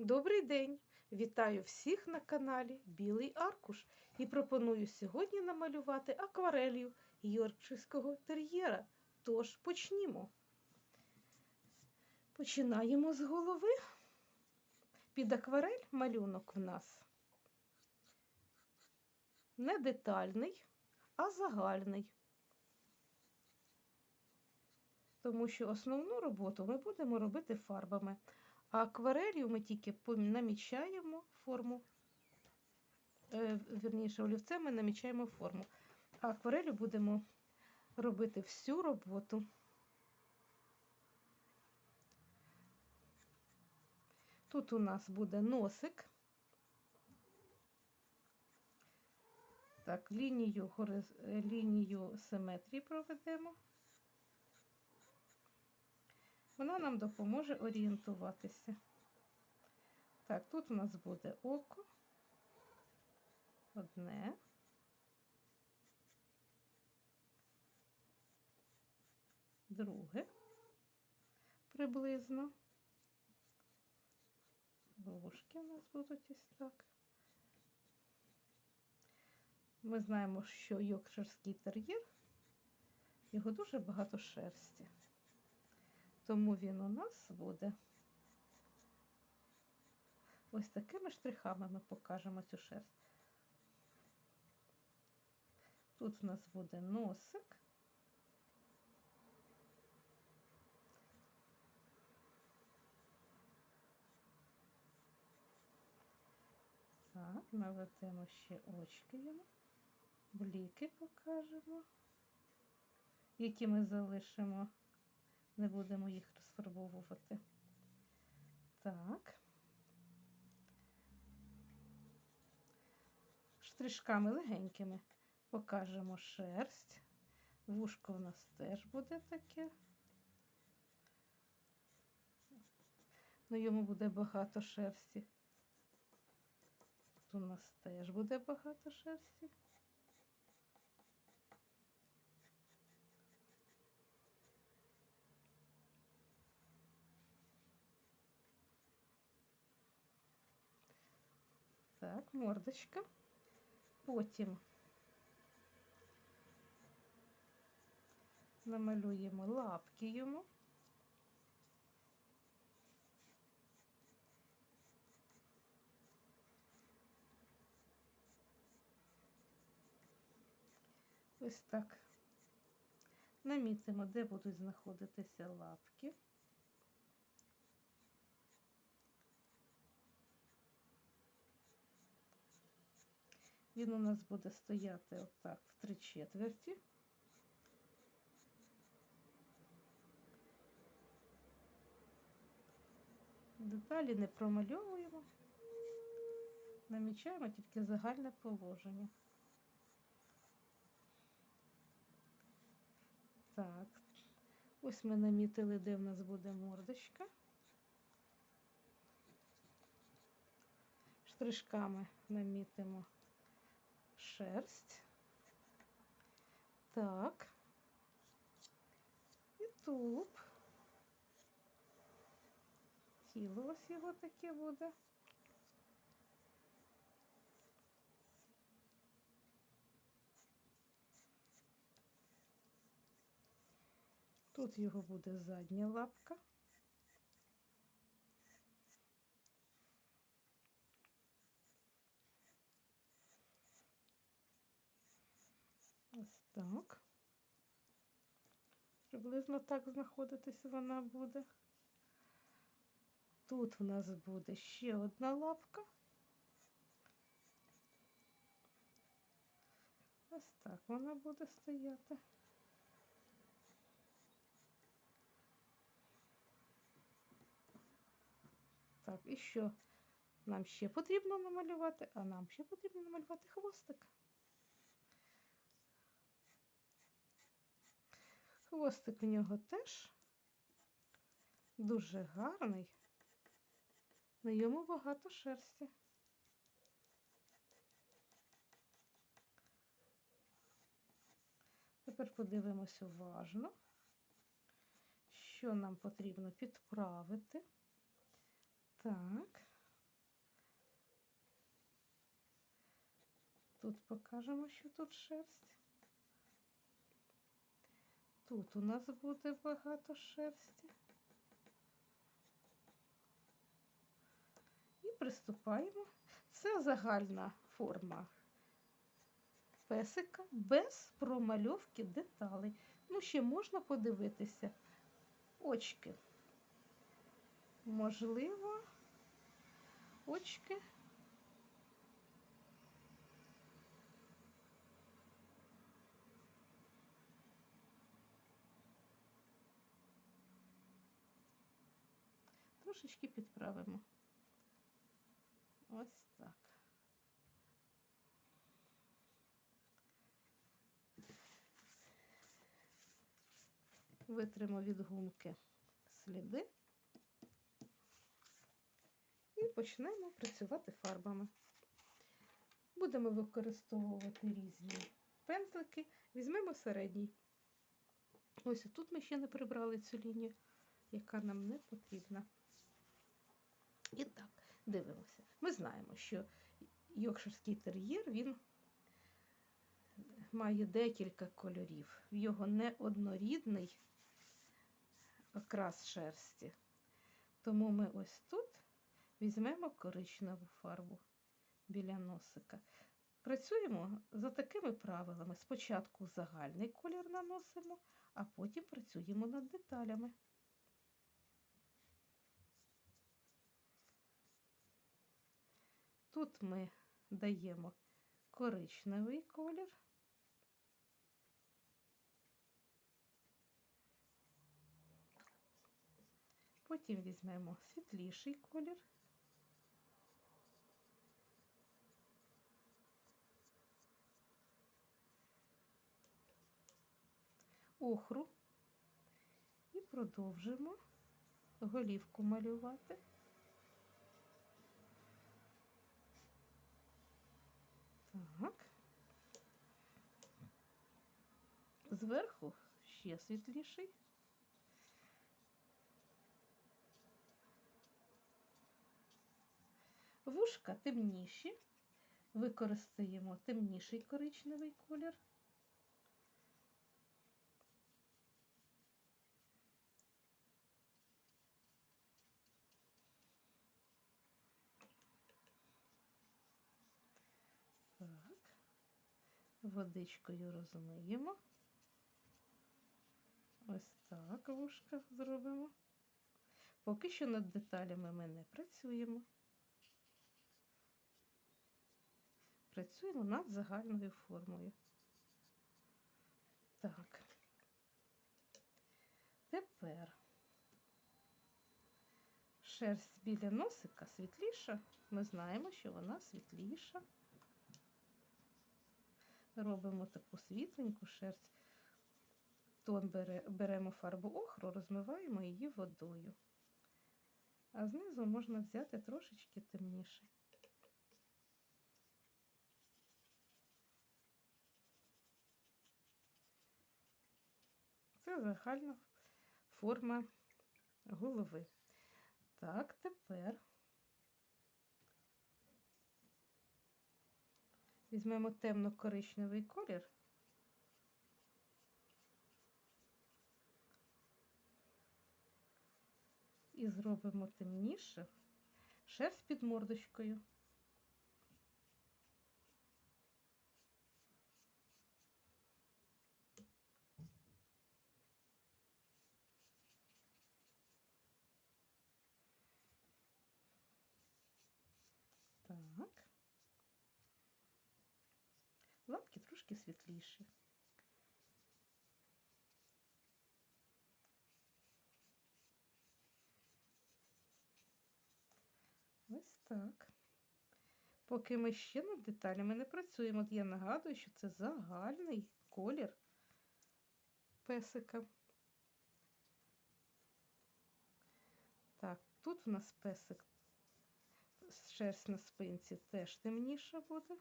Добрий день! Вітаю всіх на каналі Білий Аркуш і пропоную сьогодні намалювати акварелью Йоркширського тер'єра. Тож почнімо. Починаємо з голови. Під акварель малюнок в нас не детальний, а загальний. Тому що основну роботу ми будемо робити фарбами. А акварелью ми тільки намічаємо форму, е, вірніше, олівцем ми намічаємо форму. А акварелью будемо робити всю роботу. Тут у нас буде носик. Так, лінію, лінію симетрії проведемо. Вона нам допоможе орієнтуватися. Так, тут у нас буде око. Одне. Друге. Приблизно. Вушки у нас будуть ось так. Ми знаємо, що йоркширський тер'єр, його дуже багато шерсті. Тому він у нас буде ось такими штрихами ми покажемо цю шерсть. Тут у нас буде носик. Так, наведемо ще очки йому, бліки покажемо, які ми залишимо не будемо їх розфарбовувати. Так. Штришками легенькими покажемо шерсть. Вушко у нас теж буде таке. Ну, йому буде багато шерсті. Тут у нас теж буде багато шерсті. Так, мордочка. Потім намалюємо лапки йому. Ось так. Намітимо, де будуть знаходитися лапки. Він у нас буде стояти отак в три четверті. Деталі не промальовуємо, намічаємо тільки загальне положення. Так, ось ми намітили, де в нас буде мордочка. Штришками намітимо шерсть. Так. І тулуб. Тіло ось його таке буде. Тут його буде задня лапка. Ось так. Приблизно так знаходитись вона буде. Тут в нас буде ще одна лапка. Ось так вона буде стояти. Так, і що нам ще потрібно намалювати? А нам ще потрібно намалювати хвостик. Хвостик в нього теж дуже гарний, на йому багато шерсті. Тепер подивимось уважно, що нам потрібно підправити. Так. Тут покажемо, що тут шерсть. Тут у нас буде багато шерсті. І приступаємо. Це загальна форма песика без промальовки деталей. Ну, ще можна подивитися очки. Можливо, очки. Трошечки підправимо. Ось так. Витримо від гумки сліди і почнемо працювати фарбами. Будемо використовувати різні пензлики. Візьмемо середній. Ось тут ми ще не прибрали цю лінію, яка нам не потрібна. І так, дивимося. Ми знаємо, що йоркширський тер'єр він має декілька кольорів. В його неоднорідний окрас шерсті. Тому ми ось тут візьмемо коричневу фарбу біля носика. Працюємо за такими правилами. Спочатку загальний колір наносимо, а потім працюємо над деталями. Тут ми даємо коричневий колір. Потім візьмемо світліший колір. Охру і продовжимо голівку малювати. Так. Зверху ще світліший. Вушка темніші. Використаємо темніший коричневий колір. Так, водичкою розмиємо. Ось так вушка зробимо. Поки що над деталями ми не працюємо. Працюємо над загальною формою. Так. Тепер шерсть біля носика світліша. Ми знаємо, що вона світліша. Робимо таку світленьку шерсть. Тон бере, беремо фарбу охру, розмиваємо її водою. А знизу можна взяти трошечки темніше. Це загальна форма голови. Так, тепер візьмемо темно-коричневий колір. І зробимо темніше шерсть під мордочкою. Так. Лапки трошки світліші. Ось так. Поки ми ще над деталями не працюємо, я нагадую, що це загальний колір песика. Так, тут у нас песик шерсть на спинці теж темніша буде.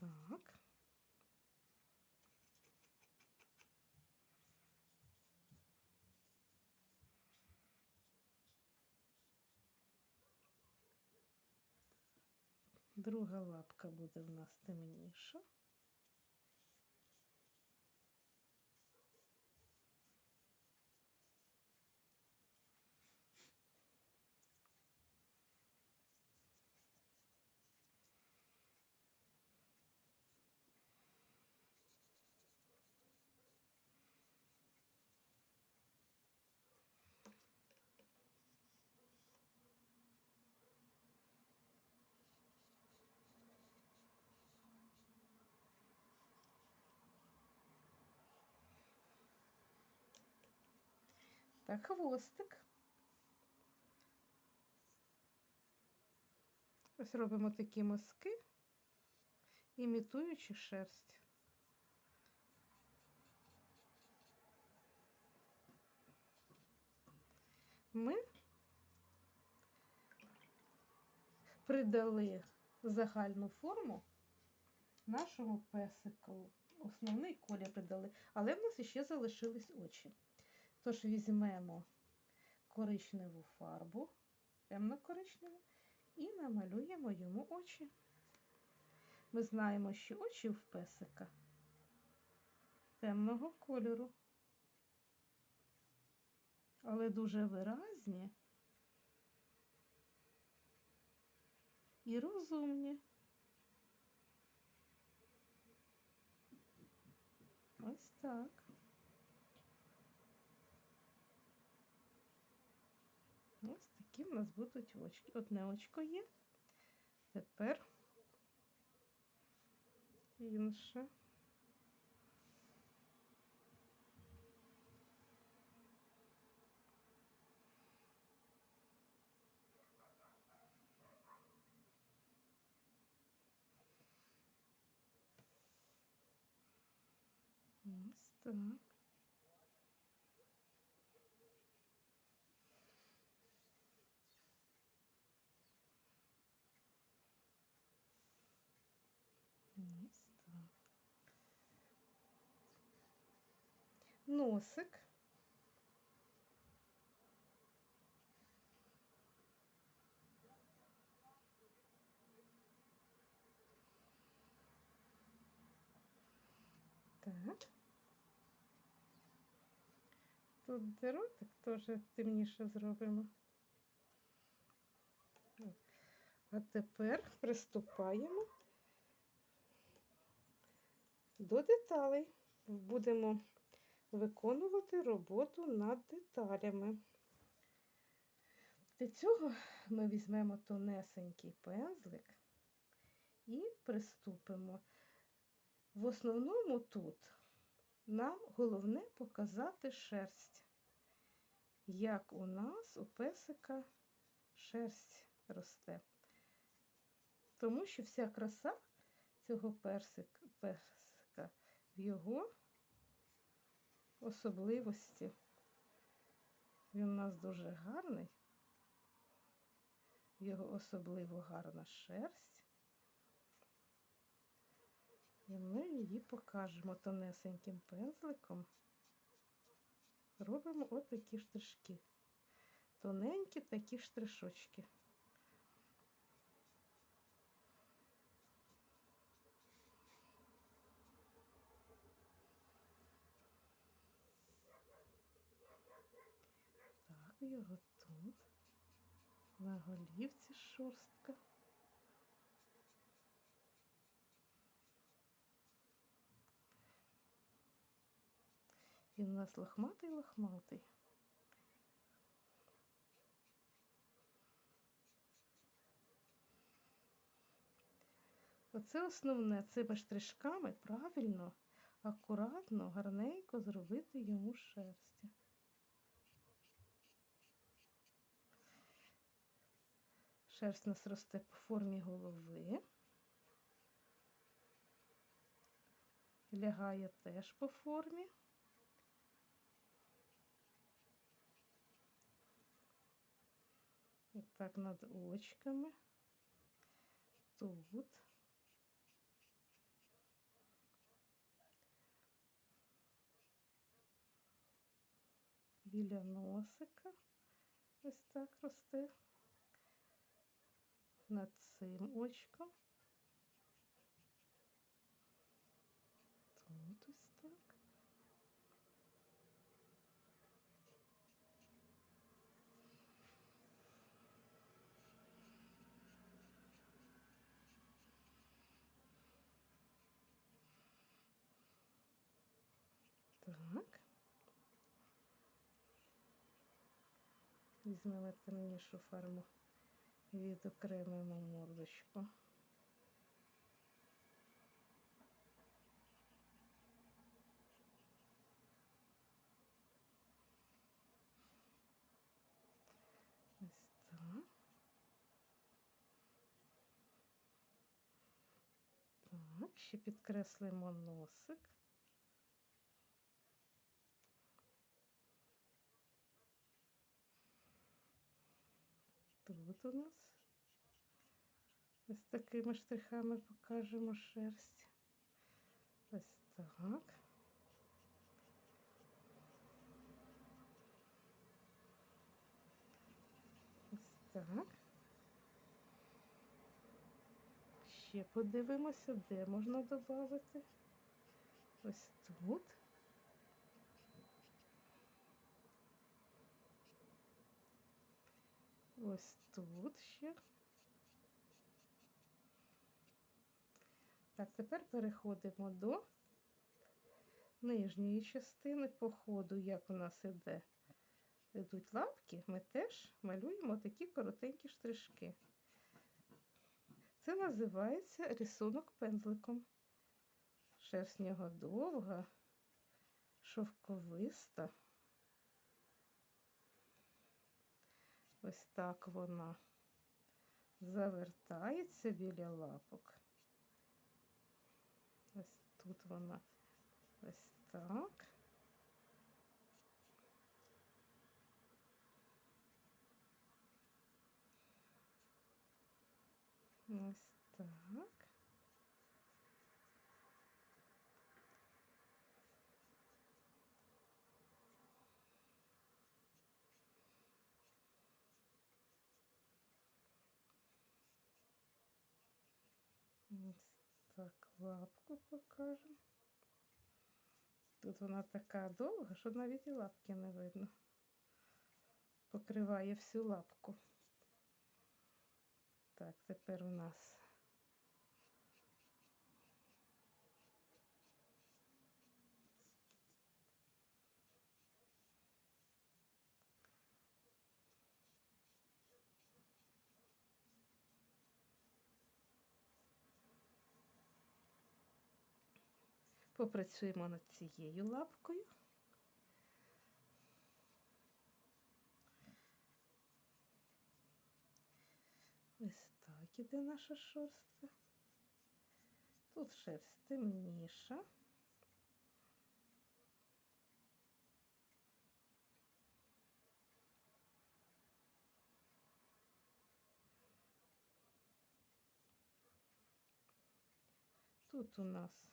Ось так. Друга лапка буде в нас темніша. Так, хвостик. Ось робимо такі мазки, імітуючи шерсть. Ми придали загальну форму нашому песику. Основний колір придали, але в нас ще залишились очі. Тож візьмемо коричневу фарбу, темно-коричневу, і намалюємо йому очі. Ми знаємо, що очі в песика темного кольору, але дуже виразні і розумні. Ось так. Ось такі в нас будуть очки. Одне очко є. Тепер інше. Ось так. Ось так. Носик. Так. Тут де ротик теж темніше зробимо. А тепер приступаємо до деталей. Будемо виконувати роботу над деталями. Для цього ми візьмемо тонесенький пензлик і приступимо. В основному тут нам головне показати шерсть, як у нас у песика шерсть росте. Тому що вся краса цього персика в його особливості. Він у нас дуже гарний, його особливо гарна шерсть. І ми її покажемо тонесеньким пензликом. Робимо отакі штришки. Тоненькі такі штришочки. Так, його тут, на голівці шорстка. Він у нас лохматий-лохматий. Оце основне цими штришками правильно, акуратно, гарненько зробити йому шерсті. Шерсть у нас росте по формі голови, лягає теж по формі. І так над очками. Тут. Біля носика ось так росте. Над цим очком. Тут ось так. Так. Візьмемо темнішу фарбу, відокремимо мордочку. Ось так. Так, ще підкреслимо носик. У нас ось такими штрихами покажемо шерсть. Ось так. Ось так. Ще подивимося, де можна додати. Ось тут. Ось тут ще. Так, тепер переходимо до нижньої частини по ходу, як у нас іде. Йдуть лапки, ми теж малюємо такі коротенькі штришки. Це називається рисунок пензликом. Шерсть нього довга, шовковиста. Ось так вона завертається біля лапок. Ось тут вона ось так. Ось так. Ось так лапку покажемо. Тут вона така довга, що навіть і лапки не видно. Покриває всю лапку. Так, тепер у нас попрацюємо над цією лапкою. Ось так іде наша шерстка. Тут шерсть темніша. Тут у нас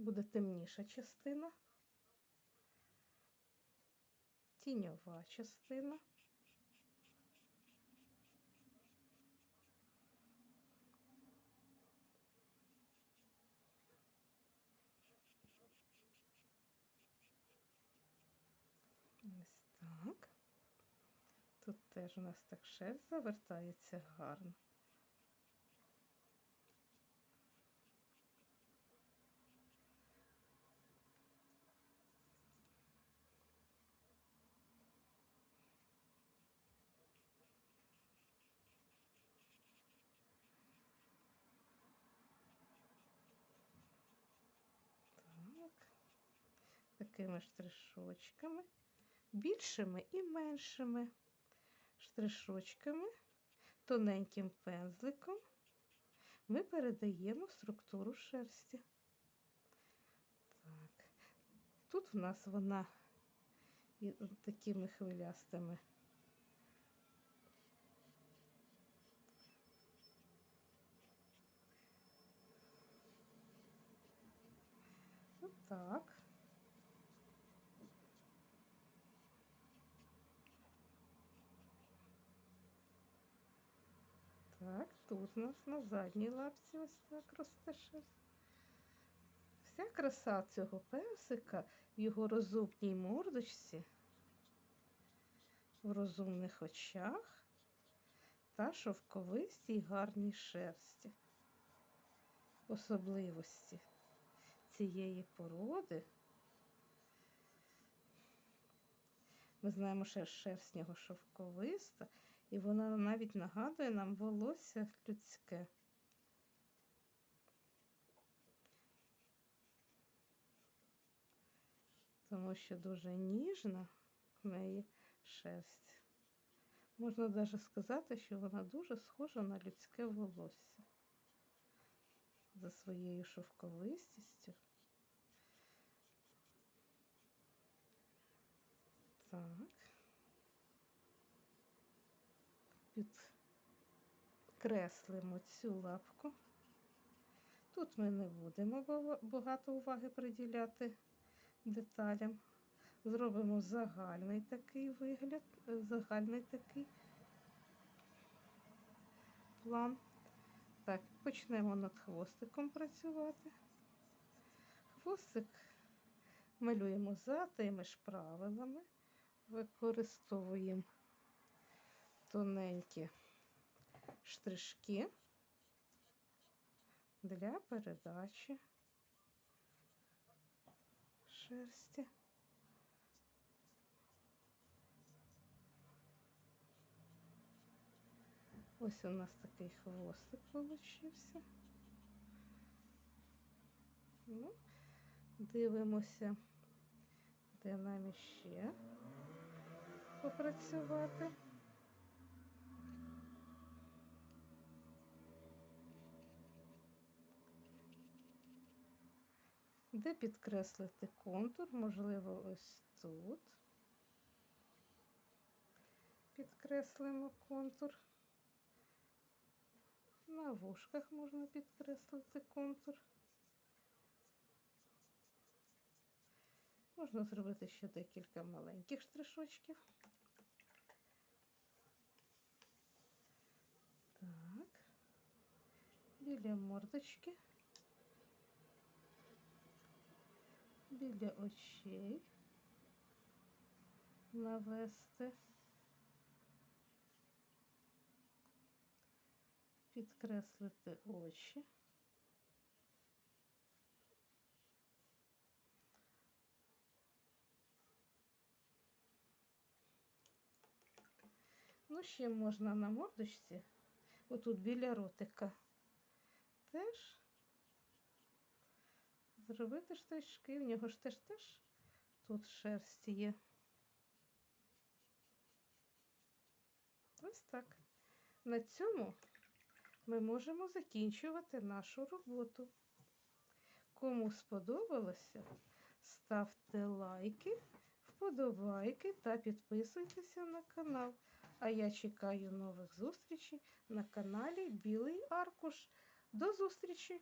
буде темніша частина, тіньова частина. Ось так. Тут теж у нас так шерсть завертається гарно. Так, такими штришочками, більшими і меншими штришочками, тоненьким пензликом ми передаємо структуру шерсті. Так, тут в нас вона і такими хвилястими. Отак. Так, тут у нас на задній лапці ось так росте. Вся краса цього песика в його розумній мордочці, в розумних очах та шовковистій гарній шерсті. Особливості цієї породи. Ми знаємо, що шерсть нього шовковиста, і вона навіть нагадує нам волосся людське. Тому що дуже ніжна в неї шерсть. Можна навіть сказати, що вона дуже схожа на людське волосся за своєю шовковистістю. Так. Підкреслимо цю лапку. Тут ми не будемо багато уваги приділяти деталям. Зробимо загальний такий вигляд, загальний такий план. Так, почнемо над хвостиком працювати. Хвостик малюємо за тими ж правилами, використовуємо тоненькі штришки для передачі шерсті. Ось у нас такий хвостик получився. Ну, дивимося, де нам іще попрацювати. Де підкреслити контур, можливо, ось тут. Підкреслимо контур. На вушках можна підкреслити контур. Можна зробити ще декілька маленьких штришочків. Так, біля мордочки, біля очей навести. Підкреслити очі. Ну, ще можна на мордочці, отут біля ротика, теж зробити штришки. В нього ж теж теж тут шерсть є. Ось так. На цьому ми можемо закінчувати нашу роботу. Кому сподобалося, ставте лайки, вподобайки та підписуйтеся на канал. А я чекаю нових зустрічей на каналі Білий Аркуш. До зустрічі!